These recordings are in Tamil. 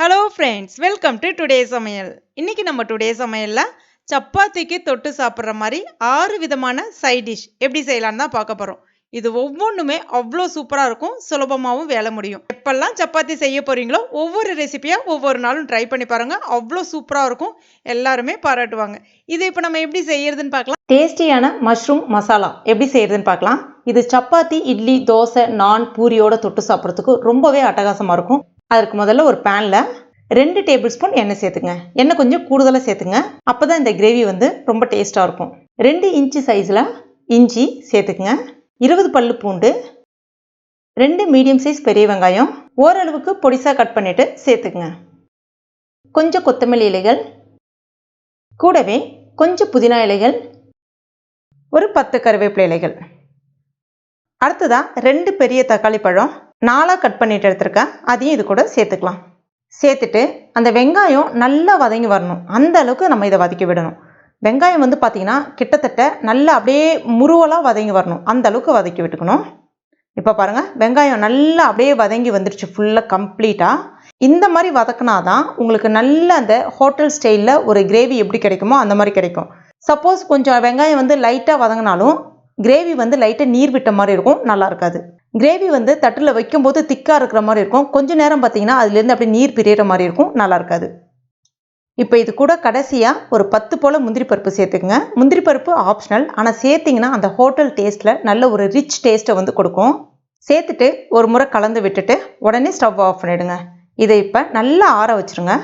Hello friends welcome to today சமையல் இன்றைக்கி நம்ம டுடே சமையலில் சப்பாத்திக்கு தொட்டு சாப்பிட்ற மாதிரி ஆறு விதமான சைட் டிஷ் எப்படி செய்யலான்னு தான் பார்க்க போகிறோம் இது ஒவ்வொன்றுமே அவ்வளோ சூப்பராக இருக்கும். சுலபமாகவும் வேலை முடியும். எப்பெல்லாம் சப்பாத்தி செய்ய போகிறீங்களோ ஒவ்வொரு ரெசிபியாக ஒவ்வொரு நாளும் ட்ரை பண்ணி பாருங்கள் அவ்வளோ சூப்பராக இருக்கும். எல்லாருமே பாராட்டுவாங்க. இது இப்போ நம்ம எப்படி செய்யறதுன்னு பார்க்கலாம். டேஸ்டியான மஷ்ரூம் மசாலா எப்படி செய்யறதுன்னு பார்க்கலாம். இது சப்பாத்தி இட்லி தோசை நான் பூரியோட தொட்டு சாப்பிட்றதுக்கு ரொம்பவே அட்டகாசமாக இருக்கும். அதற்கு முதல்ல ஒரு பேனில் ரெண்டு டேபிள் ஸ்பூன் எண்ணெய் சேர்த்துங்க. எண்ணெய் கொஞ்சம் கூடுதலாக சேர்த்துங்க. அப்போ தான் இந்த கிரேவி வந்து ரொம்ப டேஸ்ட்டாக இருக்கும். ரெண்டு இன்ச்சு சைஸில் இஞ்சி சேர்த்துக்குங்க. இருபது பல்லு பூண்டு ரெண்டு மீடியம் சைஸ் பெரிய வெங்காயம் ஓரளவுக்கு பொடிசாக கட் பண்ணிவிட்டு சேர்த்துக்குங்க. கொஞ்சம் கொத்தமல்லி இலைகள் கூடவே கொஞ்சம் புதினா இலைகள் ஒரு பத்து கருவேப்பிலை இலைகள். அடுத்ததாக ரெண்டு பெரிய தக்காளி பழம் நாலாக கட் பண்ணிட்டு எடுத்துருக்கேன். அதையும் இது கூட சேர்த்துக்கலாம். சேர்த்துட்டு அந்த வெங்காயம் நல்லா வதங்கி வரணும். அந்த அளவுக்கு நம்ம இதை வதக்கி விடணும். வெங்காயம் வந்து பார்த்திங்கன்னா கிட்டத்தட்ட நல்லா அப்படியே முருவலாக வதங்கி வரணும். அந்த அளவுக்கு வதக்கி விட்டுக்கணும். இப்போ பாருங்கள் வெங்காயம் நல்லா அப்படியே வதங்கி வந்துடுச்சு ஃபுல்லாக கம்ப்ளீட்டாக இந்த மாதிரி வதக்கினா தான் உங்களுக்கு நல்ல அந்த ஹோட்டல் ஸ்டைலில் ஒரு கிரேவி எப்படி கிடைக்குமோ அந்த மாதிரி கிடைக்கும். சப்போஸ் கொஞ்சம் வெங்காயம் வந்து லைட்டாக வதங்கினாலும் கிரேவி வந்து லைட்டாக நீர் விட்ட மாதிரி இருக்கும். நல்லா இருக்காது. கிரேவி வந்து தட்டில் வைக்கும்போது திக்காக இருக்கிற மாதிரி இருக்கும். கொஞ்ச நேரம் பார்த்தீங்கன்னா அதுலேருந்து அப்படியே நீர் பிரியிற மாதிரி இருக்கும். நல்லா இருக்காது. இப்போ இது கூட கடைசியாக ஒரு பத்து போல் முந்திரி பருப்பு சேர்த்துக்குங்க. முந்திரி பருப்பு ஆப்ஷனல் ஆனால் சேர்த்திங்கன்னா அந்த ஹோட்டல் டேஸ்ட்டில் நல்ல ஒரு ரிச் டேஸ்ட்டை வந்து கொடுக்கும். சேர்த்துட்டு ஒரு முறை கலந்து விட்டுட்டு உடனே ஸ்டவ் ஆஃப் பண்ணிவிடுங்க இதை இப்போ நல்லா ஆற வச்சுருங்க.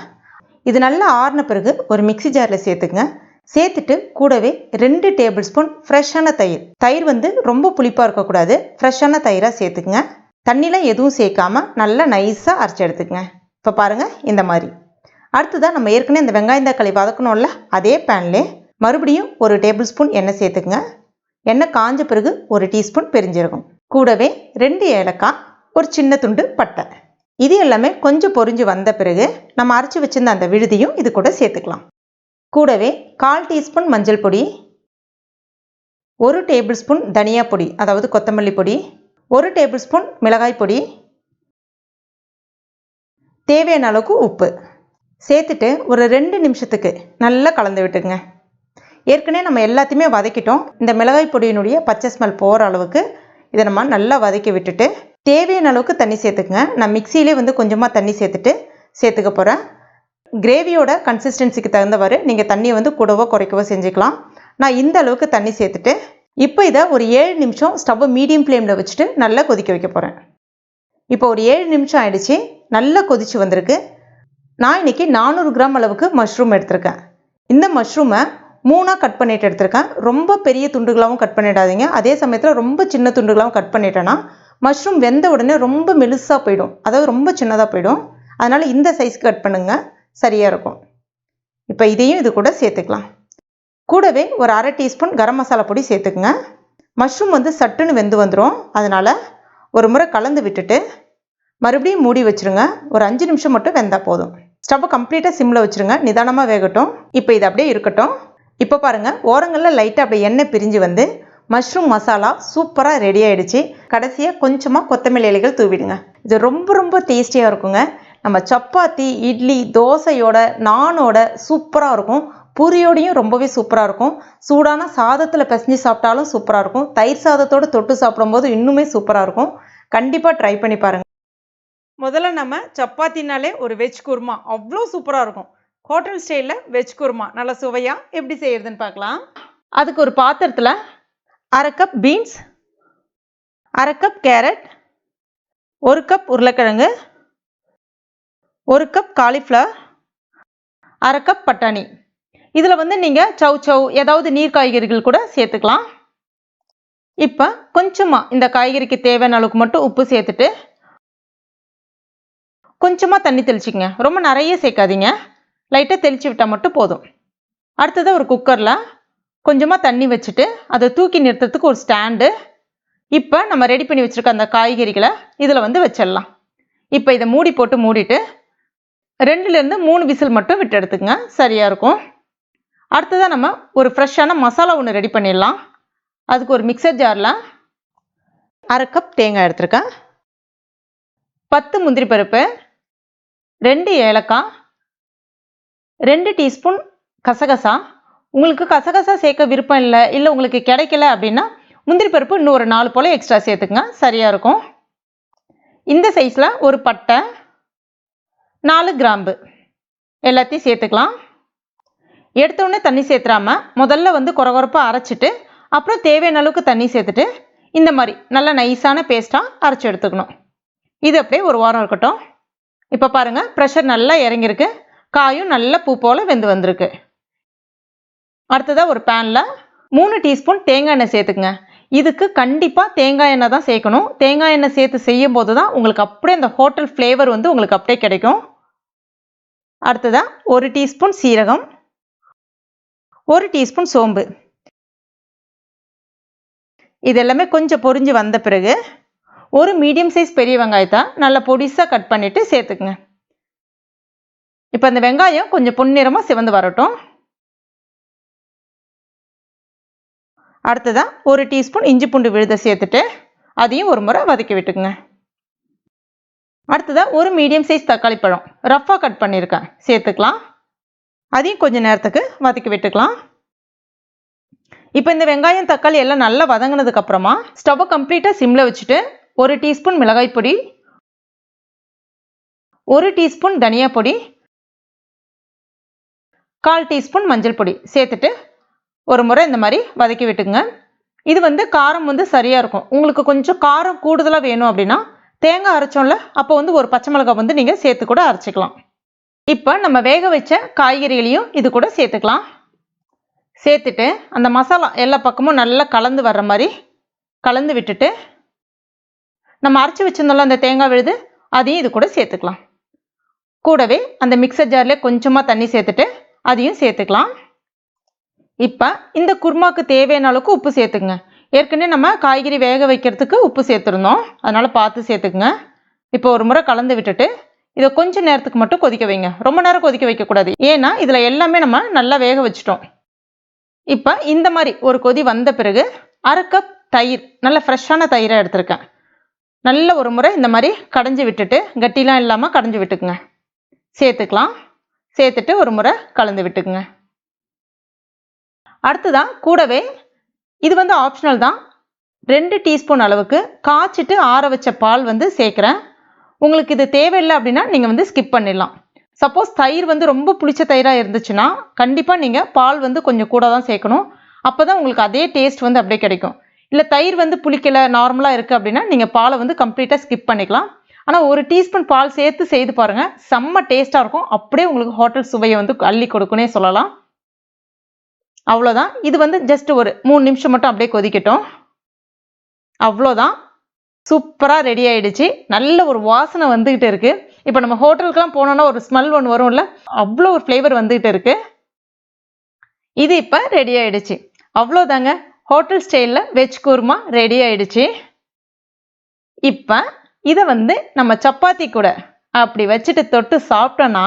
இது நல்லா ஆறின பிறகு ஒரு மிக்சி ஜாரில் சேர்த்துக்குங்க. சேர்த்துட்டு கூடவே ரெண்டு டேபிள் ஸ்பூன் ஃப்ரெஷ்ஷான தயிர். தயிர் வந்து ரொம்ப புளிப்பாக இருக்கக்கூடாது. ஃப்ரெஷ்ஷான தயிராக சேர்த்துக்குங்க. தண்ணிலாம் எதுவும் சேர்க்காம நல்லா நைஸாக அரைச்சி எடுத்துக்கங்க. இப்போ பாருங்கள் இந்த மாதிரி. அடுத்ததாக நம்ம ஏற்கனவே இந்த வெங்காயம் தக்காளி வதக்கணும்ல அதே பேன்லே மறுபடியும் ஒரு டேபிள் ஸ்பூன் எண்ணெய் சேர்த்துக்குங்க. எண்ணெய் காஞ்ச பிறகு ஒரு டீஸ்பூன் பெரிஞ்சிருக்கும் கூடவே ரெண்டு ஏலக்காய் ஒரு சின்ன துண்டு பட்டை. இது எல்லாமே கொஞ்சம் பொரிஞ்சு வந்த பிறகு நம்ம அரைச்சி வச்சிருந்த அந்த விழுதியும் இது கூட சேர்த்துக்கலாம். கூடவே கால் டீஸ்பூன் மஞ்சள் பொடி ஒரு டேபிள் ஸ்பூன் தனியா பொடி அதாவது கொத்தமல்லி பொடி ஒரு டேபிள் ஸ்பூன் மிளகாய் பொடி தேவையான அளவுக்கு உப்பு. சேர்த்துட்டு ஒரு ரெண்டு நிமிஷத்துக்கு நல்லா கலந்து விட்டுங்க ஏற்கனவே நம்ம எல்லாத்தையுமே வதக்கிட்டோம். இந்த மிளகாய் பொடியினுடைய பச்சை ஸ்மெல் போகிற அளவுக்கு இதை நம்ம நல்லா வதக்கி விட்டுட்டு தேவையான அளவுக்கு தண்ணி சேர்த்துக்குங்க. நான் மிக்சியிலே வந்து கொஞ்சமாக தண்ணி சேர்த்துட்டு சேர்த்துக்க போகிறேன் கிரேவியோட கன்சிஸ்டன்சிக்கு தகுந்தவாறு நீங்கள் தண்ணியை வந்து கூடவோ குறைக்கவோ செஞ்சுக்கலாம். நான் இந்த அளவுக்கு தண்ணி சேர்த்துட்டு இப்போ இதை ஒரு ஏழு நிமிஷம் ஸ்டவ்வை மீடியம் ஃப்ளேமில் வச்சுட்டு நல்லா கொதிக்க வைக்க போகிறேன் இப்போ ஒரு ஏழு நிமிஷம் ஆயிடுச்சு நல்லா கொதிச்சு வந்திருக்கு. நான் இன்றைக்கி நானூறு கிராம் அளவுக்கு மஷ்ரூம் எடுத்திருக்கேன். இந்த மஷ்ரூமை மூணாக கட் பண்ணிட்டு எடுத்திருக்கேன். ரொம்ப பெரிய துண்டுகளாகவும் கட் பண்ணிடாதீங்க. அதே சமயத்தில் ரொம்ப சின்ன துண்டுகளாகவும் கட் பண்ணிட்டேன்னா மஷ்ரூம் வெந்த உடனே ரொம்ப மெலுசாக போயிடும். அதாவது ரொம்ப சின்னதாக போயிடும். அதனால் இந்த சைஸ்க்கு கட் பண்ணுங்கள் சரியாக இருக்கும். இப்போ இதையும் இது கூட சேர்த்துக்கலாம். கூடவே ஒரு அரை டீஸ்பூன் கரம் மசாலா பொடி சேர்த்துக்குங்க. மஷ்ரூம் வந்து சட்டுன்னு வெந்து வந்துடும் அதனால் ஒரு முறை கலந்து விட்டுட்டு மறுபடியும் மூடி வச்சுருங்க. ஒரு அஞ்சு நிமிஷம் மட்டும் வெந்தால் போதும். ஸ்டவ்வை கம்ப்ளீட்டாக சிம்மில் வச்சுருங்க. நிதானமாக வேகட்டும். இப்போ இது அப்படியே இருக்கட்டும். இப்போ பாருங்கள் ஓரங்களில் லைட்டாக அப்படியே எண்ணெய் பிரிஞ்சு வந்து மஷ்ரூம் மசாலா சூப்பராக ரெடி ஆகிடுச்சு கடைசியாக கொஞ்சமாக கொத்தமல்லி இலைகள் தூவிடுங்க. இது ரொம்ப ரொம்ப டேஸ்டியாக இருக்குங்க. நம்ம சப்பாத்தி இட்லி தோசையோட நானோட சூப்பராக இருக்கும். பூரியோடையும் ரொம்பவே சூப்பராக இருக்கும். சூடான சாதத்தில் பிசைஞ்சு சாப்பிட்டாலும் சூப்பராக இருக்கும். தயிர் சாதத்தோடு தொட்டு சாப்பிடும்போது இன்னுமே சூப்பராக இருக்கும். கண்டிப்பாக ட்ரை பண்ணி பாருங்கள் முதல்ல நம்ம சப்பாத்தினாலே ஒரு வெஜ் குருமா. அவ்வளோ சூப்பராக இருக்கும். ஹோட்டல் ஸ்டைலில் வெஜ் குருமா. நல்லா சுவையாக எப்படி செய்யறதுன்னு பார்க்கலாம். அதுக்கு ஒரு பாத்திரத்தில் அரை கப் பீன்ஸ் அரை கப் கேரட் ஒரு கப் உருளைக்கிழங்கு ஒரு கப் காலிஃப்ளவர் அரை கப் பட்டாணி. இதில் வந்து நீங்கள் சவ் சவ் ஏதாவது நீர் காய்கறிகள் கூட சேர்த்துக்கலாம். இப்போ கொஞ்சமாக இந்த காய்கறிக்கு தேவையான அளவுக்கு மட்டும் உப்பு சேர்த்துட்டு கொஞ்சமாக தண்ணி தெளிச்சிக்கங்க. ரொம்ப நிறைய சேர்க்காதீங்க. லைட்டாக தெளித்து விட்டால் மட்டும் போதும். அடுத்ததாக ஒரு குக்கரில் கொஞ்சமாக தண்ணி வச்சுட்டு அதை தூக்கி நிறுத்துறதுக்கு ஒரு ஸ்டாண்டு இப்போ நம்ம ரெடி பண்ணி வச்சுருக்க அந்த காய்கறிகளை இதில் வந்து வச்சிடலாம். இப்போ இதை மூடி போட்டு மூடிட்டு ரெண்டுலேருந்து மூணு விசில் மட்டும் விட்டு எடுத்துக்கங்க. சரியாக இருக்கும். அடுத்ததாக நம்ம ஒரு ஃப்ரெஷ்ஷான மசாலா ஒன்று ரெடி பண்ணிடலாம். அதுக்கு ஒரு மிக்சர் ஜாரில் அரை கப் தேங்காய் எடுத்துருக்கேன். பத்து முந்திரி பருப்பு ரெண்டு ஏலக்காய் ரெண்டு டீஸ்பூன் கசகசா. உங்களுக்கு கசகசா சேர்க்க விருப்பம் இல்லை இல்லை உங்களுக்கு கிடைக்கல அப்படின்னா முந்திரி பருப்பு இன்னும் ஒரு நாலு போல் எக்ஸ்ட்ரா சேர்த்துக்குங்க. சரியாக இருக்கும். இந்த சைஸில் ஒரு பட்டை நாலு கிராம்பு. எல்லாத்தையும் சேர்த்துக்கலாம். எடுத்தோடனே தண்ணி சேர்த்துறாம முதல்ல வந்து குறகுறப்பாக அரைச்சிட்டு அப்புறம் தேவையான அளவுக்கு தண்ணி சேர்த்துட்டு இந்த மாதிரி நல்ல நைஸான பேஸ்ட்டாக அரைச்சி எடுத்துக்கணும். இது அப்படியே ஒரு வாரம் இருக்கட்டும். இப்போ பாருங்கள் ப்ரெஷர் நல்லா இறங்கியிருக்கு. காயும் நல்ல பூ போல் வெந்து வந்திருக்கு. அடுத்ததாக ஒரு பேனில் மூணு டீஸ்பூன் தேங்காய் எண்ணெய் சேர்த்துக்குங்க. இதுக்கு கண்டிப்பாக தேங்காய் எண்ணெய் தான் சேர்க்கணும். தேங்காய் எண்ணெய் சேர்த்து செய்யும் போது தான் உங்களுக்கு அப்படியே அந்த ஹோட்டல் ஃப்ளேவர் வந்து உங்களுக்கு அப்படியே கிடைக்கும். அடுத்ததாக ஒரு டீஸ்பூன் சீரகம் ஒரு டீஸ்பூன் சோம்பு. இது எல்லாமே கொஞ்சம் பொரிஞ்சு வந்த பிறகு ஒரு மீடியம் சைஸ் பெரிய வெங்காயத்தை நல்லா பொடிசாக கட் பண்ணிவிட்டு சேர்த்துக்குங்க. இப்போ அந்த வெங்காயம் கொஞ்சம் பொன்னிறமாக சிவந்து வரட்டும். அடுத்ததாக ஒரு டீஸ்பூன் இஞ்சி பூண்டு விழுதை சேர்த்துட்டு அதையும் ஒரு முறை வதக்கி விட்டுக்குங்க. அடுத்ததாக ஒரு மீடியம் சைஸ் தக்காளி பழம். ரஃப்பாக கட் பண்ணியிருக்கேன் சேர்த்துக்கலாம். அதையும் கொஞ்சம் நேரத்துக்கு வதக்கி விட்டுக்கலாம். இப்போ இந்த வெங்காயம் தக்காளி எல்லாம் நல்லா வதங்கினதுக்கப்புறமா ஸ்டவ்வை கம்ப்ளீட்டாக சிம்மில் வச்சுட்டு ஒரு டீஸ்பூன் மிளகாய் பொடி ஒரு டீஸ்பூன் தனியா பொடி கால் டீஸ்பூன் மஞ்சள் பொடி சேர்த்துட்டு ஒரு முறை இந்த மாதிரி வதக்கி விட்டுங்க இது வந்து காரம் வந்து சரியாக இருக்கும். உங்களுக்கு கொஞ்சம் காரம் கூடுதலாக வேணும் அப்படின்னா தேங்காய் அரைச்சோம்ல அப்போ வந்து ஒரு பச்சை மிளகாய் வந்து நீங்கள் சேர்த்து கூட அரைச்சிக்கலாம். இப்போ நம்ம வேக வச்ச காய்கறிகளையும் இது கூட சேர்த்துக்கலாம். சேர்த்துட்டு அந்த மசாலா எல்லா பக்கமும் நல்லா கலந்து வர்ற மாதிரி கலந்து விட்டுட்டு நம்ம அரைச்சி வச்சிருந்தோம்ல அந்த தேங்காய் விழுது அதையும் இது கூட சேர்த்துக்கலாம். கூடவே அந்த மிக்சர் ஜாரில் கொஞ்சமாக தண்ணி சேர்த்துட்டு அதையும் சேர்த்துக்கலாம். இப்போ இந்த குர்மாவுக்கு தேவையான அளவுக்கு உப்பு சேர்த்துக்குங்க. ஏற்கனவே நம்ம காய்கறி வேக வைக்கிறதுக்கு உப்பு சேர்த்துருந்தோம். அதனால் பார்த்து சேர்த்துக்குங்க. இப்போ ஒரு முறை கலந்து விட்டுட்டு இதை கொஞ்சம் நேரத்துக்கு மட்டும் கொதிக்க வைங்க. ரொம்ப நேரம் கொதிக்க வைக்கக்கூடாது. ஏன்னா இதில் எல்லாமே நம்ம நல்லா வேக வச்சிட்டோம். இப்போ இந்த மாதிரி ஒரு கொதி வந்த பிறகு அரை கப் தயிர் நல்ல ஃப்ரெஷ்ஷான தயிரை எடுத்திருக்கேன். நல்ல ஒரு முறை இந்த மாதிரி கடைஞ்சி விட்டுட்டு கட்டிலாம் இல்லாமல் கடைஞ்சி விட்டுக்குங்க. சேர்த்துக்கலாம். சேர்த்துட்டு ஒரு முறை கலந்து விட்டுக்குங்க. அடுத்ததான் கூடவே இது வந்து ஆப்ஷனல் தான். ரெண்டு டீஸ்பூன் அளவுக்கு காய்ச்சிட்டு ஆற வச்ச பால் வந்து சேர்க்குறேன். உங்களுக்கு இது தேவையில்லை அப்படின்னா நீங்கள் வந்து ஸ்கிப் பண்ணிடலாம். சப்போஸ் தயிர் வந்து ரொம்ப புளிச்ச தயிராக இருந்துச்சுன்னா கண்டிப்பாக நீங்கள் பால் வந்து கொஞ்சம் கூட தான் சேர்க்கணும். அப்போ தான் உங்களுக்கு அதே டேஸ்ட் வந்து அப்படியே கிடைக்கும். இல்லை தயிர் வந்து புளிக்கலை நார்மலாக இருக்குது அப்படின்னா நீங்கள் பாலை வந்து கம்ப்ளீட்டாக ஸ்கிப் பண்ணிக்கலாம். ஆனால் ஒரு டீஸ்பூன் பால் சேர்த்து செய்து பாருங்கள் செம்ம டேஸ்ட்டாக இருக்கும். அப்படியே உங்களுக்கு ஹோட்டல் சுவையை வந்து அள்ளி கொடுக்குன்னே சொல்லலாம். அவ்வளோதான். இது வந்து ஜஸ்ட் ஒரு மூணு நிமிஷம் மட்டும் அப்படியே கொதிக்கட்டும். அவ்வளோதான். சூப்பராக ரெடி ஆயிடுச்சு. நல்ல ஒரு வாசனை வந்துக்கிட்டு இருக்கு. இப்போ நம்ம ஹோட்டலுக்குலாம் போனோன்னா ஒரு ஸ்மெல் ஒன்று வரும்ல. அவ்வளோ ஒரு ஃப்ளேவர் வந்துக்கிட்டு இருக்கு. இது இப்போ ரெடி ஆயிடுச்சு. அவ்வளோதாங்க. ஹோட்டல் ஸ்டைலில் வெஜ் குருமா ரெடி ஆயிடுச்சு. இப்போ இதை வந்து நம்ம சப்பாத்தி கூட அப்படி வச்சுட்டு தொட்டு சாப்பிட்டோன்னா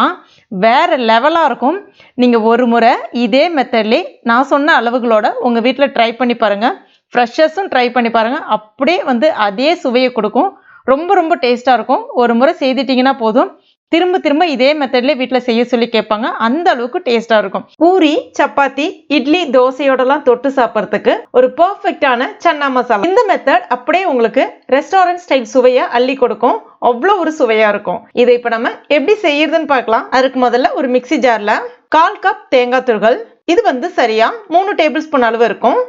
வேற லெவலாக இருக்கும். நீங்கள் ஒரு முறை இதே மெத்தட்லேயே நான் சொன்ன அளவுகளோட உங்கள் வீட்டில் ட்ரை பண்ணி பாருங்கள் ஃப்ரெஷ்ஷஸும் ட்ரை பண்ணி பாருங்கள் அப்படியே வந்து அதே சுவையை கொடுக்கும். ரொம்ப ரொம்ப டேஸ்ட்டாக இருக்கும். ஒரு முறை செய்துட்டிங்கன்னா போதும். திரும்ப திரும்ப இதே மெத்தட்லேயே வீட்டில் செய்ய சொல்லி கேட்பாங்க. அந்த அளவுக்கு டேஸ்ட்டாக இருக்கும். பூரி சப்பாத்தி இட்லி தோசையோடலாம் தொட்டு சாப்பிட்றதுக்கு ஒரு பர்ஃபெக்டான சன்னா மசாலா. இந்த மெத்தட் அப்படியே உங்களுக்கு ரெஸ்டாரண்ட் ஸ்டைல் சுவையை அள்ளி கொடுக்கும். அவ்வளோ ஒரு சுவையாக இருக்கும். இதை இப்போ நம்ம எப்படி செய்யறதுன்னு பார்க்கலாம். அதுக்கு முதல்ல ஒரு மிக்சி ஜாரில் கால் கப் தேங்காய் துருகள் இது வந்து சரியாக மூணு டேபிள் ஸ்பூன் அளவு இருக்கும்.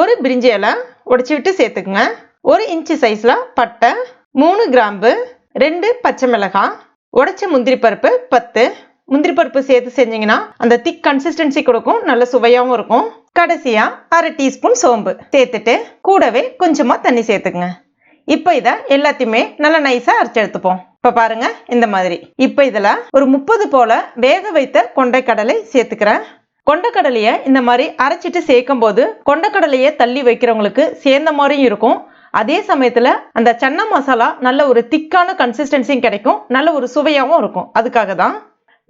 ஒரு பிரிஞ்சி இலை உடைச்சி விட்டு சேர்த்துக்குங்க. ஒரு இன்ச்சு சைஸில் பட்டை மூணு கிராம்பு ரெண்டு பச்சை மிளகாய் உடைச்ச முந்திரி பருப்பு பத்து. முந்திரி பருப்பு சேர்த்து செஞ்சீங்கன்னா அந்த திக் கன்சிஸ்டன்சி கொடுக்கும் நல்ல சுவையாகவும் இருக்கும். கடைசியா அரை டீஸ்பூன் சோம்பு சேர்த்துட்டு கூடவே கொஞ்சமா தண்ணி சேர்த்துக்குங்க. இப்போ இதை எல்லாத்தையுமே நல்லா நைஸா அரைச்சி எடுத்துப்போம். இப்போ பாருங்க இந்த மாதிரி. இப்போ இதில் ஒரு முப்பது போல வேக வைத்த கொண்டைக்கடலை சேர்த்துக்கிறேன். கொண்டைக்கடலையை இந்த மாதிரி அரைச்சிட்டு சேர்க்கும் போது கொண்டைக்கடலையை தள்ளி வைக்கிறவங்களுக்கு சேர்ந்த மாதிரியும் இருக்கும். அதே சமயத்தில் அந்த சன்னா மசாலா நல்ல ஒரு திக்கான கன்சிஸ்டன்சியும் கிடைக்கும். நல்ல ஒரு சுவையாகவும் இருக்கும். அதுக்காக தான்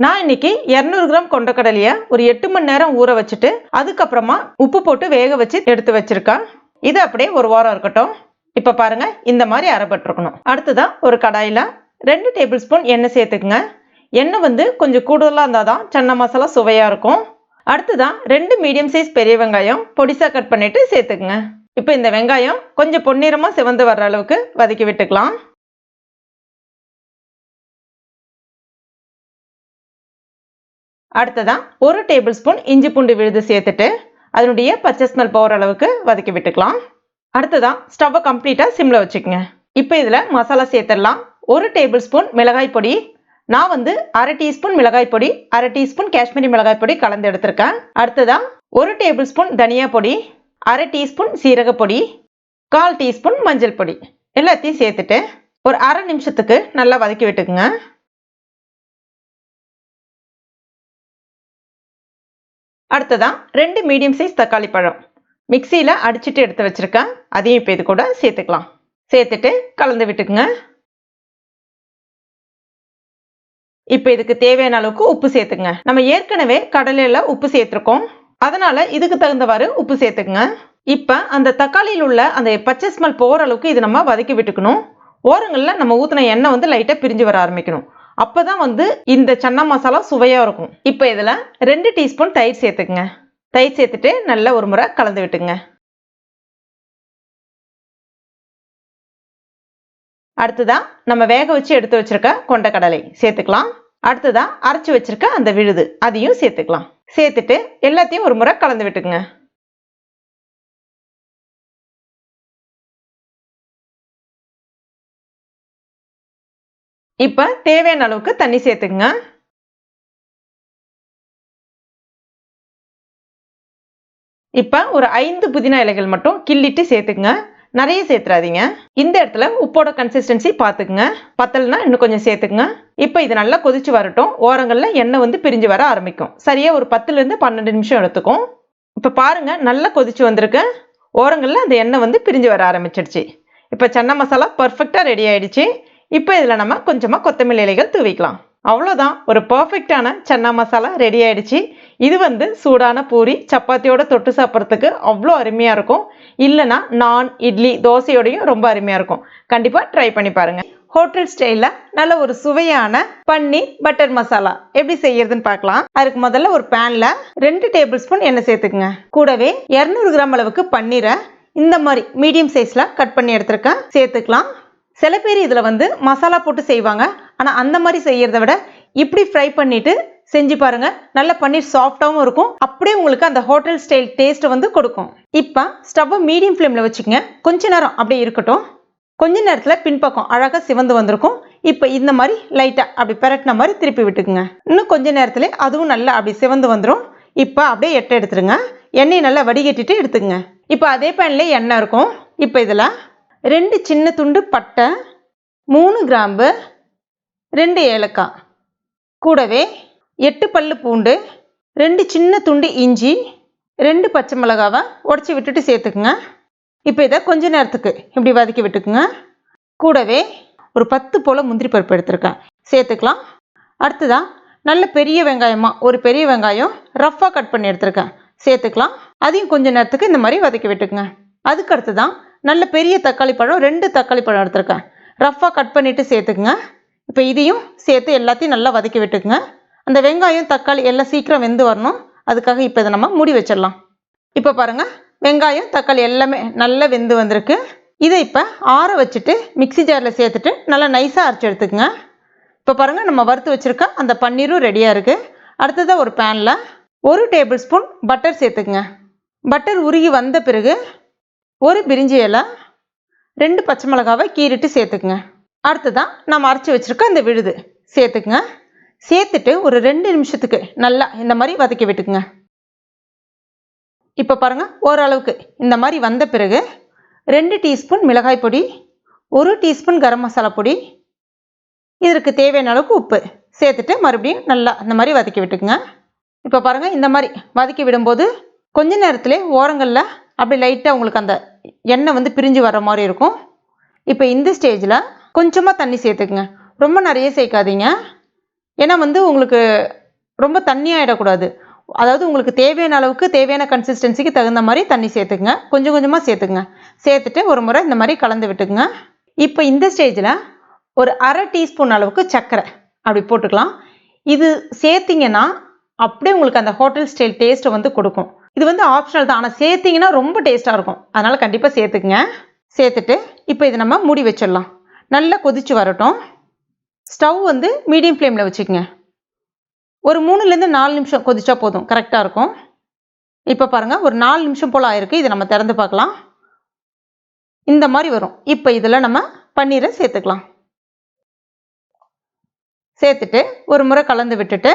நான் இன்னைக்கு இரநூறு கிராம் கொண்டக்கடலையை ஒரு எட்டு மணி நேரம் ஊற வச்சுட்டு அதுக்கப்புறமா உப்பு போட்டு வேக வச்சு எடுத்து வச்சிருக்கேன் இது அப்படியே ஒரு வாரம் இருக்கட்டும். இப்போ பாருங்க இந்த மாதிரி அரைப்பட்டிருக்கணும். அடுத்ததான் ஒரு கடாயில் ரெண்டு டேபிள் ஸ்பூன் எண்ணெய் சேர்த்துக்குங்க. எண்ணெய் வந்து கொஞ்சம் கூடுதலாக இருந்தால் தான் சன்ன மசாலா சுவையாக இருக்கும். அடுத்ததான் ரெண்டு மீடியம் சைஸ் பெரிய வெங்காயம் பொடிசாக கட் பண்ணிவிட்டு சேர்த்துக்குங்க. இப்போ இந்த வெங்காயம் கொஞ்சம் பொன்னிறமாக சிவந்து வர்ற அளவுக்கு வதக்கி விட்டுக்கலாம். அடுத்ததான் ஒரு டேபிள் ஸ்பூன் இஞ்சி பூண்டு விழுது சேர்த்துட்டு அதனுடைய பச்சை ஸ்மெல் போகிற அளவுக்கு வதக்கி விட்டுக்கலாம். அடுத்ததான் ஸ்டவ்வை கம்ப்ளீட்டாக சிம்மில் வச்சுக்கோங்க. இப்போ இதில் மசாலா சேர்த்துடலாம். ஒரு டேபிள் ஸ்பூன் மிளகாய் பொடி. நான் வந்து அரை டீஸ்பூன் மிளகாய் பொடி அரை டீஸ்பூன் காஷ்மீரி மிளகாய் பொடி கலந்து எடுத்திருக்கேன். அடுத்ததான் ஒரு டேபிள் ஸ்பூன் தனியா பொடி. அரை டீஸ்பூன் சீரகப்பொடி கால் டீஸ்பூன் மஞ்சள் பொடி. எல்லாத்தையும் சேர்த்துட்டு ஒரு அரை நிமிஷத்துக்கு நல்லா வதக்கி விட்டுக்குங்க. அடுத்ததான் ரெண்டு மீடியம் சைஸ் தக்காளி பழம். மிக்சியில் அடிச்சிட்டு எடுத்து வச்சுருக்கேன். அதையும் இப்போ இது கூட சேர்த்துக்கலாம். சேர்த்துட்டு கலந்து விட்டுக்குங்க. இப்போ இதுக்கு தேவையான அளவுக்கு உப்பு சேர்த்துங்க. நம்ம ஏற்கனவே கடலையில் உப்பு சேர்த்துருக்கோம். அதனால இதுக்கு தகுந்தவாறு உப்பு சேர்த்துக்குங்க. இப்போ அந்த தக்காளியில் உள்ள அந்த பச்சை ஸ்மெல் போகிற அளவுக்கு இது நம்ம வதக்கி விட்டுக்கணும். ஓரங்களில் நம்ம ஊற்றின எண்ணெய் வந்து லைட்டாக பிரிஞ்சு வர ஆரம்பிக்கணும். அப்போ தான் வந்து இந்த சன்னா மசாலா சுவையாக இருக்கும். இப்போ இதில் ரெண்டு டீஸ்பூன் தயிர் சேர்த்துக்குங்க. தயிர் சேர்த்துட்டு நல்லா ஒரு முறை கலந்து விட்டுங்க அடுத்ததாக நம்ம வேக வச்சு எடுத்து வச்சிருக்க கொண்டக்கடலை சேர்த்துக்கலாம். அடுத்ததாக அரைச்சி வச்சிருக்க அந்த விழுது அதையும் சேர்த்துக்கலாம். சேர்த்துட்டு எல்லாத்தையும் ஒரு முறை கலந்து விட்டுக்குங்க. இப்போ தேவையான அளவுக்கு தண்ணி சேர்த்துக்குங்க. இப்போ ஒரு ஐந்து புதினா இலைகள் மட்டும் கிள்ளிட்டு சேர்த்துக்குங்க. நிறைய சேர்த்துறாதீங்க. இந்த இடத்துல உப்போட கன்சிஸ்டன்சி பார்த்துக்குங்க. பத்தலைன்னா இன்னும் கொஞ்சம் சேர்த்துக்குங்க. இப்போ இது நல்லா கொதிச்சு வரட்டும். ஓரங்களில் எண்ணெய் வந்து பிரிஞ்சு வர ஆரம்பிக்கும். சரியாக ஒரு பத்துலேருந்து பன்னெண்டு நிமிஷம் எடுத்துக்கும். இப்போ பாருங்க நல்லா கொதிச்சு வந்திருக்கு. ஓரங்களில் அந்த எண்ணெய் வந்து பிரிஞ்சு வர ஆரம்பிச்சிடுச்சு இப்போ சன்னா மசாலா பர்ஃபெக்டாக ரெடி ஆயிடுச்சு. இப்போ இதில் நம்ம கொஞ்சமாக கொத்தமல்லி இலைகள் தூவிக்கலாம். அவ்வளோதான் ஒரு பர்ஃபெக்டான சன்னா மசாலா ரெடி ஆயிடுச்சு. இது வந்து சூடான பூரி சப்பாத்தியோட தொட்டு சாப்பிட்றதுக்கு அவ்வளோ அருமையாக இருக்கும். இல்லைனா நான் இட்லி தோசையோடையும் ரொம்ப அருமையாக இருக்கும். கண்டிப்பாக ட்ரை பண்ணி பாருங்கள் ஹோட்டல் ஸ்டைலில் நல்ல ஒரு சுவையான பன்னீர் பட்டர் மசாலா எப்படி செய்யறதுன்னு பார்க்கலாம். அதுக்கு முதல்ல ஒரு பேனில் ரெண்டு டேபிள் ஸ்பூன் எண்ணெய் சேர்த்துக்குங்க. கூடவே இரநூறு கிராம் அளவுக்கு பன்னீரை இந்த மாதிரி மீடியம் சைஸில் கட் பண்ணி எடுத்துருக்கேன். சேர்த்துக்கலாம். சில பேர் இதில் வந்து மசாலா போட்டு செய்வாங்க. ஆனால் அந்த மாதிரி செய்கிறத விட இப்படி ஃப்ரை பண்ணிவிட்டு செஞ்சு பாருங்க. நல்ல பன்னீர் சாஃப்டாகவும் இருக்கும். அப்படியே உங்களுக்கு அந்த ஹோட்டல் ஸ்டைல் டேஸ்ட் வந்து கொடுக்கும். இப்போ ஸ்டவ்வை மீடியம் ஃப்ளேமில் வச்சுக்கோங்க. கொஞ்ச நேரம் அப்படியே இருக்கட்டும். கொஞ்ச நேரத்தில் பின்பக்கம் அழகாக சிவந்து வந்திருக்கும். இப்போ இந்த மாதிரி லைட்டாக அப்படி பெரட்டின மாதிரி திருப்பி விட்டுக்குங்க. இன்னும் கொஞ்ச நேரத்தில் அதுவும் நல்லா அப்படி சிவந்து வந்துடும் இப்போ அப்படியே எட்டை எடுத்துருங்க. எண்ணெயை நல்லா வடிகட்டிட்டு எடுத்துக்கங்க. இப்போ அதே பேன்லேயே எண்ணெய் இருக்கும். இப்போ இதில் ரெண்டு சின்ன துண்டு பட்டை மூணு கிராம்பு ரெண்டு ஏலக்காய். கூடவே எட்டு பல்லு பூண்டு ரெண்டு சின்ன துண்டு இஞ்சி ரெண்டு பச்சை மிளகாவை உடச்சி விட்டுட்டு சேர்த்துக்குங்க. இப்போ இதை கொஞ்ச நேரத்துக்கு இப்படி வதக்கி விட்டுக்குங்க. கூடவே ஒரு பத்து போல் முந்திரி பருப்பு எடுத்திருக்கேன். சேர்த்துக்கலாம். அடுத்ததான் நல்ல பெரிய வெங்காயமாக ஒரு பெரிய வெங்காயம் ரஃப்பாக கட் பண்ணி எடுத்திருக்கேன். சேர்த்துக்கலாம். அதையும் கொஞ்ச நேரத்துக்கு இந்த மாதிரி வதக்கி விட்டுக்குங்க. அதுக்கு அடுத்து தான் நல்ல பெரிய தக்காளி பழம் ரெண்டு தக்காளி பழம் எடுத்திருக்கேன். ரஃப்பாக கட் பண்ணிவிட்டு சேர்த்துக்குங்க. இப்போ இதையும் சேர்த்து எல்லாத்தையும் நல்லா வதக்கி விட்டுக்குங்க. அந்த வெங்காயம் தக்காளி எல்லாம் சீக்கிரம் வெந்து வரணும். அதுக்காக இப்போ இதை நம்ம மூடி வச்சிடலாம். இப்போ பாருங்கள் வெங்காயம் தக்காளி எல்லாமே நல்லா வெந்து வந்திருக்கு. இதை இப்போ ஆற வச்சுட்டு மிக்ஸி ஜாரில் சேர்த்துட்டு நல்லா நைஸாக அரைச்சி எடுத்துக்கோங்க. இப்போ பாருங்கள் நம்ம வறுத்து வச்சுருக்க அந்த பன்னீரும் ரெடியாக இருக்குது அடுத்ததாக ஒரு பேனில் ஒரு டேபிள் ஸ்பூன் பட்டர் சேர்த்துக்குங்க. பட்டர் உருகி வந்த பிறகு ஒரு பிரிஞ்சி இலை ரெண்டு பச்சை மிளகாவை கீறிட்டு சேர்த்துக்குங்க. அடுத்ததான் நம்ம அரைச்சி வச்சுருக்க அந்த விழுது சேர்த்துக்குங்க. சேர்த்துட்டு ஒரு ரெண்டு நிமிஷத்துக்கு நல்லா இந்த மாதிரி வதக்கி விட்டுக்குங்க. இப்போ பாருங்கள் ஓரளவுக்கு இந்த மாதிரி வந்த பிறகு ரெண்டு டீஸ்பூன் மிளகாய் பொடி ஒரு டீஸ்பூன் கரம் மசாலா பொடி இதற்கு தேவையான அளவுக்கு உப்பு சேர்த்துட்டு மறுபடியும் நல்லா இந்த மாதிரி வதக்கி விட்டுக்குங்க. இப்போ பாருங்கள் இந்த மாதிரி வதக்கி விடும்போது கொஞ்ச நேரத்திலே ஓரங்களில் அப்படி லைட்டாக உங்களுக்கு அந்த எண்ணெய் வந்து பிரிஞ்சு வர மாதிரி இருக்கும். இப்போ இந்த ஸ்டேஜில் கொஞ்சமாக தண்ணி சேர்த்துக்குங்க. ரொம்ப நிறைய சேர்க்காதீங்க. ஏன்னா வந்து உங்களுக்கு ரொம்ப தண்ணி ஆகிடக்கூடாது அதாவது உங்களுக்கு தேவையான அளவுக்கு தேவையான கன்சிஸ்டன்சிக்கு தகுந்த மாதிரி தண்ணி சேர்த்துக்குங்க. கொஞ்சம் கொஞ்சமாக சேர்த்துக்குங்க. சேர்த்துட்டு ஒரு முறை இந்த மாதிரி கலந்து விட்டுக்குங்க. இப்போ இந்த ஸ்டேஜில் ஒரு அரை டீஸ்பூன் அளவுக்கு சர்க்கரை அப்படி போட்டுக்கலாம். இது சேர்த்திங்கன்னா அப்படியே உங்களுக்கு அந்த ஹோட்டல் ஸ்டைல் டேஸ்ட்டை வந்து கொடுக்கும். இது வந்து ஆப்ஷனல் தான். ஆனால் சேர்த்திங்கன்னா ரொம்ப டேஸ்ட்டாக இருக்கும். அதனால் கண்டிப்பாக சேர்த்துக்குங்க. சேர்த்துட்டு இப்போ இதை நம்ம மூடி வச்சிடலாம். நல்லா கொதிச்சு வரட்டும். ஸ்டவ் வந்து மீடியம் ஃப்ளேமில் வச்சுக்கோங்க. ஒரு மூணுலேருந்து நாலு நிமிஷம் கொதிச்சா போதும். கரெக்டாக இருக்கும். இப்போ பாருங்கள் ஒரு நாலு நிமிஷம் போல் ஆயிருக்கு. இதை நம்ம திறந்து பார்க்கலாம். இந்த மாதிரி வரும். இப்போ இதில் நம்ம பன்னீரை சேர்த்துக்கலாம். சேர்த்துட்டு ஒரு முறை கலந்து விட்டுட்டு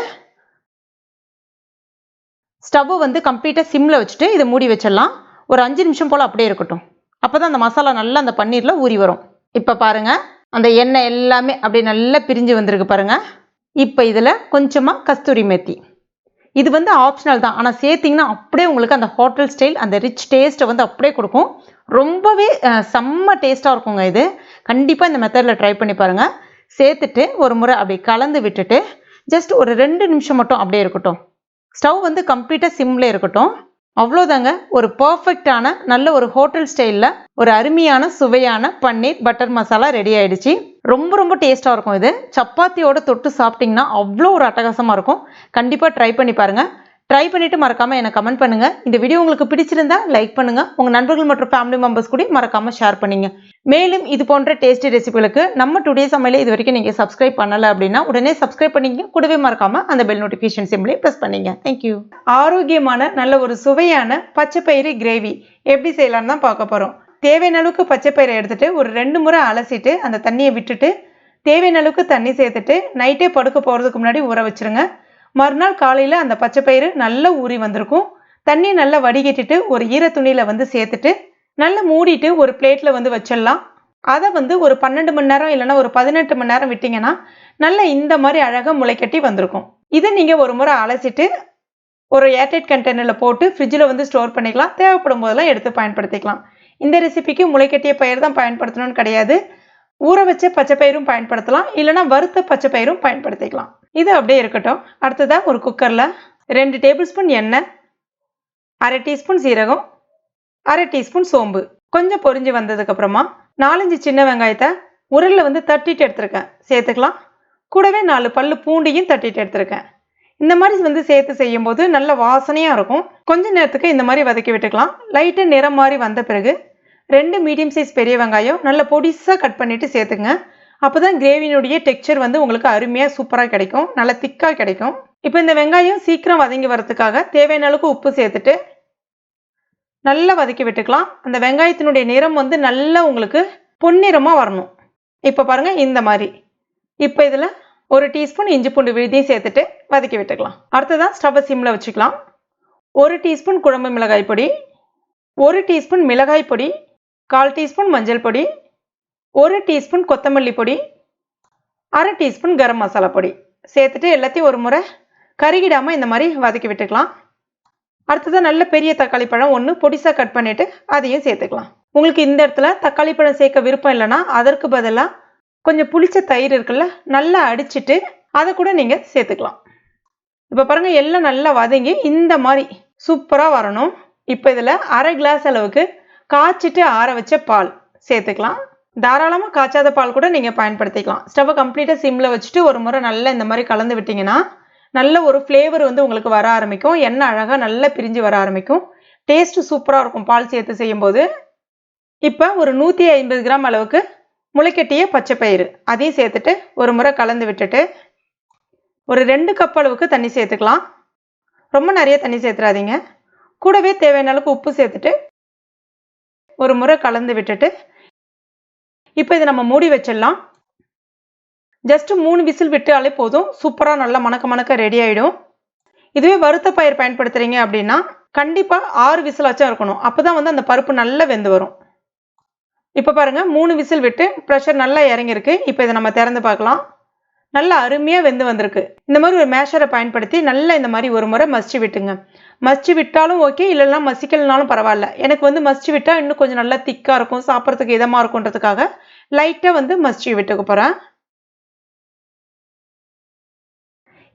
ஸ்டவ்வை வந்து கம்ப்ளீட்டாக சிம்மில் வச்சுட்டு இதை மூடி வச்சிடலாம். ஒரு அஞ்சு நிமிஷம் போல் அப்படியே இருக்கட்டும். அப்போ தான் அந்த மசாலா நல்லா அந்த பன்னீரில் ஊறி வரும். இப்போ பாருங்கள் அந்த எண்ணெய் எல்லாமே அப்படியே நல்லா பிரிஞ்சு வந்திருக்கு பாருங்கள் இப்போ இதில் கொஞ்சமாக கஸ்தூரி மேத்தி. இது வந்து ஆப்ஷனல் தான். ஆனால் சேர்த்திங்கன்னா அப்படியே உங்களுக்கு அந்த ஹோட்டல் ஸ்டைல் அந்த ரிச் டேஸ்ட்டை வந்து அப்படியே கொடுக்கும். ரொம்பவே செம்ம டேஸ்ட்டாக இருக்குங்க இது. கண்டிப்பாக இந்த மெத்தடில் ட்ரை பண்ணி பாருங்கள் சேர்த்துட்டு ஒரு முறை அப்படி கலந்து விட்டுட்டு ஜஸ்ட் ஒரு ரெண்டு நிமிஷம் மட்டும் அப்படியே இருக்கட்டும். ஸ்டவ் வந்து கம்ப்ளீட்டாக சிம்மில் இருக்கட்டும். அவ்வளோதாங்க. ஒரு பர்ஃபெக்டான நல்ல ஒரு ஹோட்டல் ஸ்டைலில் ஒரு அருமையான சுவையான பன்னீர் பட்டர் மசாலா ரெடி ஆயிடுச்சு. ரொம்ப ரொம்ப டேஸ்ட்டாக இருக்கும் இது. சப்பாத்தியோட தொட்டு சாப்பிட்டிங்கன்னா அவ்வளோ ஒரு அட்டகாசமாக இருக்கும். கண்டிப்பாக ட்ரை பண்ணி பாருங்கள் ட்ரை பண்ணிவிட்டு மறக்காமல் எனக்கு கமெண்ட் பண்ணுங்கள் இந்த வீடியோ உங்களுக்கு பிடிச்சிருந்தா லைக் பண்ணுங்கள் உங்கள் நண்பர்கள் மற்றும் ஃபேமிலி மெம்பர்ஸ் கூட மறக்காமல் ஷேர் பண்ணிங்க. மேலும் இது போன்ற டேஸ்டி ரெசிபிகளுக்கு நம்ம டுடே சமையல இது வரைக்கும் நீங்கள் சப்ஸ்கிரைப் பண்ணலை அப்படின்னா உடனே சப்ஸ்கிரைப் பண்ணிங்க கூடவே மறக்காமல் அந்த பெல் நோட்டிஃபிகேஷன் சிம்லேயே ப்ரெஸ் பண்ணிங்க. தேங்க்யூ ஆரோக்கியமான நல்ல ஒரு சுவையான பச்சைப்பயிறு கிரேவி எப்படி செய்யலாம்னு தான் பார்க்க போகிறோம் தேவையான அளவுக்கு பச்சைப்பயிரை எடுத்துட்டு ஒரு ரெண்டு முறை அலசிட்டு அந்த தண்ணியை விட்டுட்டு தேவையான அளவுக்கு தண்ணி சேர்த்துட்டு நைட்டே படுக்க போகிறதுக்கு முன்னாடி ஊற வச்சிருங்க. மறுநாள் காலையில் அந்த பச்சை பயிறு நல்லா ஊறி வந்திருக்கும். தண்ணி நல்லா வடிகட்டிட்டு ஒரு ஈர துணியில் வந்து சேர்த்துட்டு நல்லா மூடிட்டு ஒரு பிளேட்டில் வந்து வச்சிடலாம். அதை வந்து ஒரு பன்னெண்டு மணி நேரம் இல்லைன்னா ஒரு பதினெட்டு மணி நேரம் விட்டிங்கன்னா நல்லா இந்த மாதிரி அழகாக முளைக்கட்டி வந்திருக்கும். இதை நீங்கள் ஒரு முறை அலசிட்டு ஒரு ஏர்டைட் கண்டெய்னரில் போட்டு ஃப்ரிட்ஜில் வந்து ஸ்டோர் பண்ணிக்கலாம். தேவைப்படும் போதெல்லாம் எடுத்து பயன்படுத்திக்கலாம். இந்த ரெசிபிக்கு முளைக்கட்டிய பயிர் தான் பயன்படுத்தணும்னு கிடையாது. ஊற வச்ச பச்சை பயிரும் பயன்படுத்தலாம். இல்லைனா வறுத்த பச்சை பயிரும் பயன்படுத்திக்கலாம். இது அப்படியே இருக்கட்டும். அடுத்ததாக ஒரு குக்கரில் ரெண்டு டேபிள் ஸ்பூன் எண்ணெய் அரை டீஸ்பூன் சீரகம் அரை டீஸ்பூன் சோம்பு. கொஞ்சம் பொரிஞ்சு வந்ததுக்கப்புறமா நாலஞ்சு சின்ன வெங்காயத்தை உரலில் வந்து தட்டிட்டு எடுத்திருக்கேன். சேர்த்துக்கலாம். கூடவே நாலு பல்லு பூண்டியும் தட்டிட்டு எடுத்திருக்கேன். இந்த மாதிரி வந்து சேர்த்து செய்யும்போது நல்ல வாசனையாக இருக்கும். கொஞ்ச நேரத்துக்கு இந்த மாதிரி வதக்கி விட்டுக்கலாம். லைட்டாக நிறம் மாதிரி வந்த பிறகு ரெண்டு மீடியம் சைஸ் பெரிய வெங்காயம் நல்லா பொடிசாக கட் பண்ணிவிட்டு சேர்த்துங்க அப்போ தான் கிரேவியினுடைய டெக்ஸ்சர் வந்து உங்களுக்கு அருமையாக சூப்பராக கிடைக்கும். நல்லா திக்காக கிடைக்கும். இப்போ இந்த வெங்காயம் சீக்கிரம் வதங்கி வரதுக்காக தேவையான அளவுக்கு உப்பு சேர்த்துட்டு நல்லா வதக்கி விட்டுக்கலாம். அந்த வெங்காயத்தினுடைய நிறம் வந்து நல்லா உங்களுக்கு பொன்னிறமாக வரணும். இப்போ பாருங்கள் இந்த மாதிரி. இப்போ இதில் ஒரு டீஸ்பூன் இஞ்சி பூண்டு விழுதியும் சேர்த்துட்டு வதக்கி விட்டுக்கலாம். அடுத்ததான் ஸ்டவ்வை சிம்மில் வச்சுக்கலாம். ஒரு டீஸ்பூன் குழம்பு மிளகாய் பொடி ஒரு டீஸ்பூன் மிளகாய் பொடி கால் டீஸ்பூன் மஞ்சள் பொடி ஒரு டீஸ்பூன் கொத்தமல்லி பொடி அரை டீஸ்பூன் கரம் மசாலா பொடி. சேர்த்துட்டு எல்லாத்தையும் ஒரு முறை கருகிடாமல் இந்த மாதிரி வதக்கி விட்டுக்கலாம். அடுத்ததாக நல்ல பெரிய தக்காளி பழம் ஒன்று பொடிசாக கட் பண்ணிவிட்டு அதையும் சேர்த்துக்கலாம். உங்களுக்கு இந்த இடத்துல தக்காளி பழம் சேர்க்க விருப்பம் இல்லைன்னா அதற்கு பதிலாக கொஞ்சம் புளிச்ச தயிர் இருக்குல்ல நல்லா அடிச்சுட்டு அதை கூட நீங்கள் சேர்த்துக்கலாம். இப்போ பாருங்கள் எல்லாம் நல்லா வதங்கி இந்த மாதிரி சூப்பராக வரணும். இப்போ இதில் அரை கிளாஸ் அளவுக்கு காய்ச்சிட்டு ஆற வச்ச பால் சேர்த்துக்கலாம். தாராளமாக காய்ச்சாத பால் கூட நீங்கள் பயன்படுத்திக்கலாம். ஸ்டவ்வை கம்ப்ளீட்டாக சிம்மில் வச்சுட்டு ஒரு முறை நல்லா இந்த மாதிரி கலந்து விட்டிங்கன்னா நல்ல ஒரு ஃப்ளேவர் வந்து உங்களுக்கு வர ஆரம்பிக்கும். எண்ணெய் அழகாக நல்லா பிரிஞ்சு வர ஆரம்பிக்கும். டேஸ்ட்டு சூப்பராக இருக்கும் பால் சேர்த்து செய்யும்போது. இப்போ ஒரு நூற்றி ஐம்பது கிராம் அளவுக்கு முளைக்கட்டிய பச்சை பயிறு. அதையும் சேர்த்துட்டு ஒரு முறை கலந்து விட்டுட்டு ஒரு ரெண்டு கப் அளவுக்கு தண்ணி சேர்த்துக்கலாம். ரொம்ப நிறைய தண்ணி சேர்த்துறாதீங்க. கூடவே தேவையான அளவுக்கு உப்பு சேர்த்துட்டு ஒரு முறை கலந்து விட்டுட்டு இப்போ இதை நம்ம மூடி வச்சிடலாம். ஜஸ்ட் மூணு விசில் விட்டாலே போதும். சூப்பராக நல்லா மணக்க மணக்க ரெடி ஆகிடும் இதுவே வறுத்த பயிர் பயன்படுத்துகிறீங்க அப்படின்னா கண்டிப்பாக ஆறு விசிலாச்சும் இருக்கணும். அப்போ தான் வந்து அந்த பருப்பு நல்லா வெந்து வரும். இப்போ பாருங்கள் மூணு விசில் விட்டு ப்ரெஷர் நல்லா இறங்கியிருக்கு. இப்போ இதை நம்ம திறந்து பார்க்கலாம். நல்லா அருமையாக வெந்து வந்திருக்கு. இந்த மாதிரி ஒரு மேஷரை பயன்படுத்தி நல்லா இந்த மாதிரி ஒரு முறை மசிச்சு விட்டுங்க. மசிச்சு விட்டாலும் ஓகே இல்லைன்னா மசிக்கலனாலும் பரவாயில்ல. எனக்கு வந்து மசிச்சு விட்டால் இன்னும் கொஞ்சம் நல்லா திக்காக இருக்கும் சாப்பிட்றதுக்கு இதமாக இருக்குன்றதுக்காக லைட்டாக வந்து மசிச்சு விட்டுக்க போகிறேன்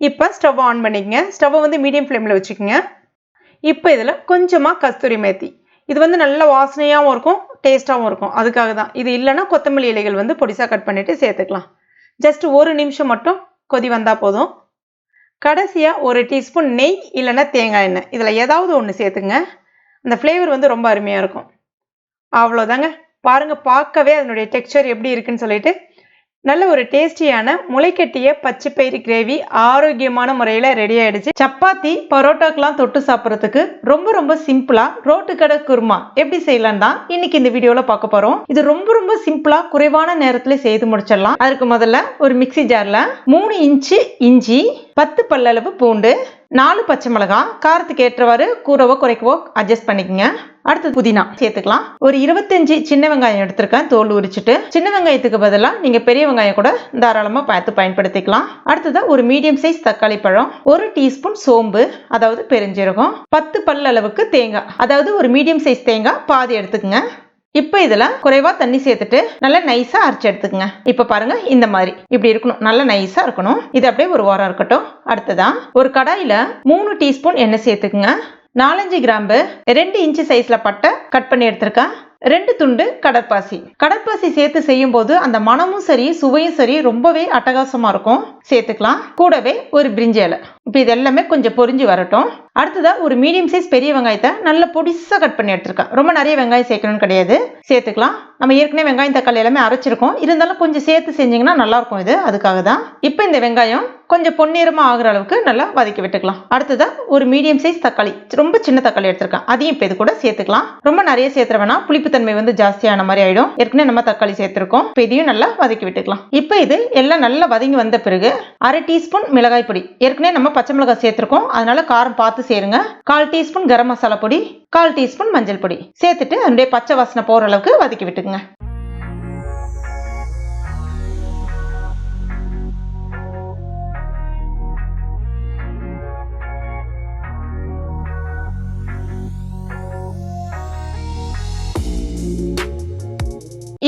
இப்போ ஸ்டவ் ஆன் பண்ணிக்கங்க. ஸ்டவ்வை வந்து மீடியம் ஃப்ளேமில் வச்சுக்கோங்க. இப்போ இதில் கொஞ்சமாக கஸ்தூரி மேத்தி. இது வந்து நல்ல வாசனையாகவும் இருக்கும் டேஸ்ட்டாகவும் இருக்கும். அதுக்காக தான். இது இல்லைன்னா கொத்தமல்லி இலைகள் வந்து பொடிசாக கட் பண்ணிவிட்டு சேர்த்துக்கலாம். ஜஸ்ட் ஒரு நிமிஷம் மட்டும் கொதி வந்தால் போதும். கடைசியாக ஒரு டீஸ்பூன் நெய் இல்லைன்னா தேங்காய் எண்ணெய். இதில் ஏதாவது ஒன்று சேர்த்துங்க அந்த ஃப்ளேவர் வந்து ரொம்ப அருமையாக இருக்கும். அவ்வளோதாங்க பாருங்கள் பார்க்கவே அதனுடைய டெக்ஸ்சர் எப்படி இருக்குன்னு சொல்லிட்டு நல்ல ஒரு டேஸ்டியான முளைக்கட்டிய பச்சை பயிறு கிரேவி ஆரோக்கியமான முறையில் ரெடி ஆயிடுச்சு. சப்பாத்தி பரோட்டாக்கெலாம் தொட்டு சாப்பிட்றதுக்கு ரொம்ப ரொம்ப சிம்பிளாக ரோட்டு கடை குருமா எப்படி செய்யலாம் தான் இன்னைக்கு இந்த வீடியோவில் பார்க்க போகிறோம் இது ரொம்ப ரொம்ப சிம்பிளாக குறைவான நேரத்தில் செய்து முடிச்சிடலாம். அதுக்கு முதல்ல ஒரு மிக்சி ஜாரில் மூணு இன்ச்சு இஞ்சி பத்து பல்லளவு பூண்டு நாலு பச்சை மிளகாய் காரத்துக்கு ஏற்றவாறு கூறவோ குறைக்கவோ அட்ஜஸ்ட் பண்ணிக்கோங்க. அடுத்து புதினா சேர்த்துக்கலாம். ஒரு இருபத்தஞ்சு சின்ன வெங்காயம் எடுத்திருக்கேன். தோல் உரிச்சிட்டு சின்ன வெங்காயத்துக்கு பதிலாக நீங்கள் பெரிய வெங்காயம் கூட தாராளமாக பார்த்து பயன்படுத்திக்கலாம். அடுத்ததாக ஒரு மீடியம் சைஸ் தக்காளி பழம் ஒரு டீஸ்பூன் சோம்பு அதாவது பெருஞ்சீரகம் பத்து பல் அளவுக்கு தேங்காய். அதாவது ஒரு மீடியம் சைஸ் தேங்காய் பாதி எடுத்துக்கோங்க. இப்போ இதில் குறைவாக தண்ணி சேர்த்துட்டு நல்லா நைஸாக அரைச்சி எடுத்துக்கங்க. இப்போ பாருங்க இந்த மாதிரி. இப்படி இருக்கணும். நல்லா நைஸாக இருக்கணும். இது அப்படியே ஒரு வாரம் இருக்கட்டும். அடுத்ததான் ஒரு கடாயில் மூணு டீஸ்பூன் எண்ணெய் சேர்த்துக்குங்க. நாலஞ்சு கிராம்பு ரெண்டு இன்ச்சு சைஸில் பட்டை கட் பண்ணி எடுத்திருக்கேன். ரெண்டு துண்டு கடற்பாசி. கடற்பாசி சேர்த்து செய்யும் போது அந்த மனமும் சரி சுவையும் சரி ரொம்பவே அட்டகாசமா இருக்கும். சேர்த்துக்கலாம். கூடவே ஒரு பிரிஞ்சி இலை இப்போ இது எல்லாமே கொஞ்சம் பொரிஞ்சு வரட்டும். அடுத்ததாக ஒரு மீடியம் சைஸ் பெரிய வெங்காயத்தை நல்ல பொடிசாக கட் பண்ணி எடுத்துருக்கேன் ரொம்ப நிறைய வெங்காயம் சேர்க்கணும்னு கிடையாது. சேர்த்துக்கலாம். நம்ம ஏற்கனவே வெங்காயம் தக்காளி எல்லாமே அரைச்சிருக்கோம். இருந்தாலும் கொஞ்சம் சேர்த்து செஞ்சிங்கன்னா நல்லா இருக்கும் இது. அதுக்காக தான். இப்போ இந்த வெங்காயம் கொஞ்சம் பொன்னிறமா ஆகிற அளவுக்கு நல்லா வதக்கி விட்டுக்கலாம். அடுத்ததாக ஒரு மீடியம் சைஸ் தக்காளி. ரொம்ப சின்ன தக்காளி எடுத்திருக்கேன் அதையும் இப்போ இது கூட சேர்த்துக்கலாம். ரொம்ப நிறைய சேர்த்துற வேணா புளிப்புத்தன்மை வந்து ஜாஸ்தியான மாதிரி ஆகிடும் ஏற்கனவே நம்ம தக்காளி சேர்த்துருக்கோம். இப்போ இதையும் நல்லா வதக்கி விட்டுக்கலாம். இப்போ இது எல்லாம் நல்லா வதங்கி வந்த பிறகு அரை டீஸ்பூன் மிளகாய் பொடி. ஏற்கனவே நம்ம பச்சை மிளகாய் சேர்த்துருக்கோம். அதனால காரம் பார்த்து சேருங்க. கால் டீஸ்பூன் கரம் மசாலா பொடி கால் டீஸ்பூன் மஞ்சள் பொடி. சேர்த்துட்டு அதனுடைய பச்சை வாசனை போற அளவுக்கு வதக்கி விட்டுக்குங்க.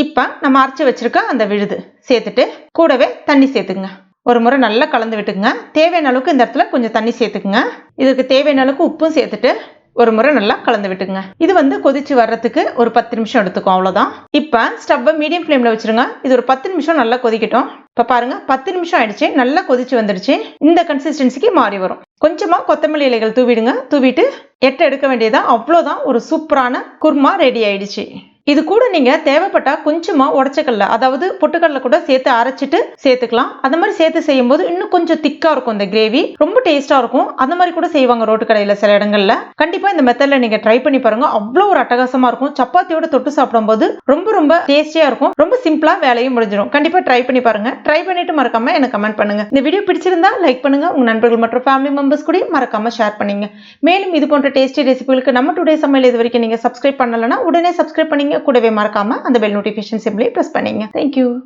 இப்போ நம்ம அரைச்சி வச்சிருக்க அந்த விழுது சேர்த்துட்டு கூடவே தண்ணி சேர்த்துக்குங்க. ஒரு முறை நல்லா கலந்து விட்டுக்குங்க. தேவையான அளவுக்கு இந்த இடத்துல கொஞ்சம் தண்ணி சேர்த்துக்குங்க. இதுக்கு தேவையான அளவுக்கு உப்பும் சேர்த்துட்டு ஒரு முறை நல்லா கலந்து விட்டுங்க இது வந்து கொதிச்சு வர்றதுக்கு ஒரு பத்து நிமிஷம் எடுத்துக்கும் அவ்வளோதான் இப்போ ஸ்டவ்வை மீடியம் ஃப்ளேமில் வச்சிருங்க. இது ஒரு பத்து நிமிஷம் நல்லா கொதிக்கட்டும். இப்போ பாருங்க பத்து நிமிஷம் ஆயிடுச்சு நல்லா கொதிச்சு வந்துடுச்சு. இந்த கன்சிஸ்டன்சிக்கு மாறி வரும். கொஞ்சமாக கொத்தமல்லி இலைகள் தூவிடுங்க. தூவிட்டு எட்டை எடுக்க வேண்டியதான் அவ்வளோதான் ஒரு சூப்பரான குர்மா ரெடி ஆயிடுச்சு. இது கூட நீங்க தேவைப்பட்டா கொஞ்சமா உடச்சக்கல்ல அதாவது பொட்டுக்கடல கூட சேர்த்து அரைச்சிட்டு சேர்த்துக்கலாம். அந்த மாதிரி சேர்த்து செய்யும் போது இன்னும் கொஞ்சம் திக்கா இருக்கும் இந்த கிரேவி. ரொம்ப டேஸ்டா இருக்கும். அந்த மாதிரி கூட செய்வாங்க ரோட்டு கடையில சில இடங்கள்ல. கண்டிப்பா இந்த மெத்தட்ல நீங்க ட்ரை பண்ணி பாருங்க. அவ்வளோ ஒரு அட்டகாசமா இருக்கும். சப்பாத்தியோட தொட்டு சாப்பிடும்போது ரொம்ப ரொம்ப டேஸ்டியா இருக்கும். ரொம்ப சிம்பிளா வேலையும் முடிஞ்சிடும். கண்டிப்பா ட்ரை பண்ணி பாருங்க. ட்ரை பண்ணிட்டு மறக்காம எனக்கு கமெண்ட் பண்ணுங்க. இந்த வீடியோ பிடிச்சிருந்தா லைக் பண்ணுங்க. உங்க நண்பர்கள் மற்றும் ஃபேமிலி மெம்பர்ஸ் கூட மறக்காம ஷேர் பண்ணுங்க. மேலும் இது போன்ற டேஸ்டி ரெசிபிகளுக்கு நம்ம டுடே சமையல் இது வரைக்கும் நீங்க சப்ஸ்கிரைப் பண்ணலன்னா உடனே சப்ஸ்கிரைப் பண்ணி கூடவே மறக்காம அந்த பெல் நோட்டிஃபிகேஷன் சிம்லி ப்ரெஸ் பண்ணீங்க. Thank you